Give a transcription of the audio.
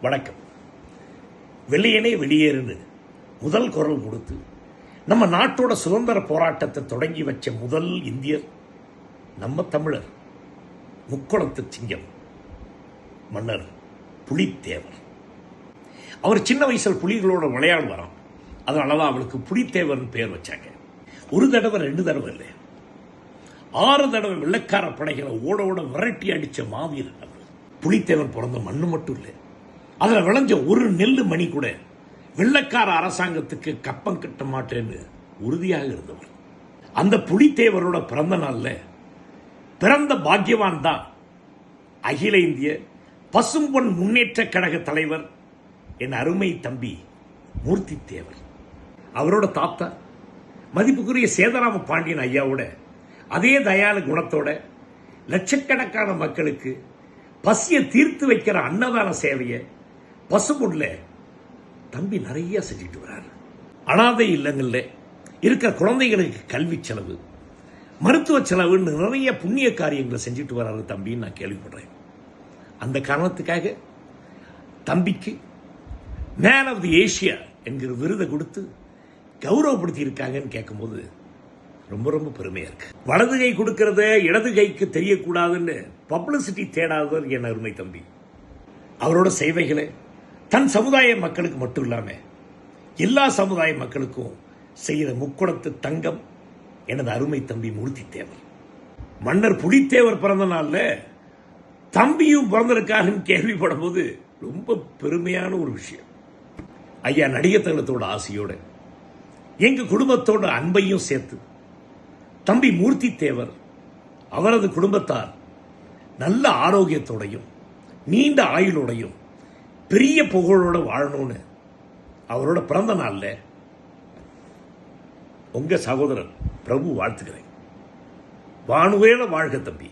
வணக்கம். வெள்ளையனே வெளியேறுன்னு முதல் குரல் கொடுத்து நம்ம நாட்டோட சுதந்திர போராட்டத்தை தொடங்கி வச்ச முதல் இந்தியர் நம்ம தமிழர் முக்குளத்து சிங்கம் மன்னர் புலித்தேவர். அவர் சின்ன வயசில் புலிகளோட விளையாடுவாராம். அதனால தான் அவளுக்கு புலித்தேவர்னு பேர் வச்சாங்க. ஒரு தடவை ரெண்டு தடவை இல்லை. ஆறு தடவை வெள்ளக்கார படைகளை ஓட ஓட விரட்டி அடித்த மாவீரன் அவர். புலித்தேவர் பிறந்த மண்ணு மட்டும் இல்லை. அதில் விளைஞ்ச ஒரு நெல் மணி கூட வெள்ளக்கார அரசாங்கத்துக்கு கப்பம் கட்ட மாட்டேன்னு உறுதியாக இருந்தவர். அந்த புலித்தேவரோட பிறந்த நாளில் பிறந்த பாக்கியவான் தான் அகில இந்திய பசும்பொன் முன்னேற்ற கழக தலைவர் என் அருமை தம்பி மூர்த்தி தேவர் அவரோட தாத்தா மதிப்புக்குரிய சேதராம பாண்டியன் ஐயாவோட அதே தயால குணத்தோட லட்சக்கணக்கான மக்களுக்கு பசியை தீர்த்து வைக்கிற அன்னதான சேவையை பசும்பொன்ல தம்பி நிறைய செஞ்சுட்டு வர்றாரு அனாதை இல்லங்களில் இருக்கிற குழந்தைகளுக்கு கல்வி செலவு மருத்துவ செலவுன்னு நிறைய புண்ணிய காரியங்களை செஞ்சுட்டு வர்றாரு தம்பின்னு நான் கேள்விப்படுறேன். அந்த காரணத்துக்காக தம்பிக்கு மேன் ஆஃப் தி ஏஷியா என்கிற விருதை கொடுத்து கௌரவப்படுத்தி இருக்காங்கன்னு கேட்கும்போது ரொம்ப ரொம்ப பெருமையாக இருக்கு. வலது கை கொடுக்கறத இடது கைக்கு தெரியக்கூடாதுன்னு பப்ளிசிட்டி தேடாதவர் என் அருமை தம்பி. அவரோட சேவைகளை தன் சமுதாய மக்களுக்கு மட்டும் இல்லாமல் எல்லா சமுதாய மக்களுக்கும் செய்த முக்குணத்து தங்கம் எனது அருமை தம்பி மூர்த்தி தேவர் மன்னர் புலித்தேவர் பிறந்த நாளில் தம்பியும் பிறந்திருக்காருன்னு கேள்விப்படும் போது ரொம்ப பெருமையான ஒரு விஷயம். ஐயா நடிகர் தங்கத்தோட ஆசையோடு எங்கள் குடும்பத்தோட அன்பையும் சேர்த்து தம்பி மூர்த்தி தேவர் அவரது குடும்பத்தார் நல்ல ஆரோக்கியத்தோடையும் நீண்ட ஆயுளோடையும் பெரிய புகழோட வாழணும்னு அவரோட பிறந்த நாள்ல உங்க சகோதரன் பிரபு வாழ்த்துக்கிறேன். வானுவேல வாழ்க தம்பி.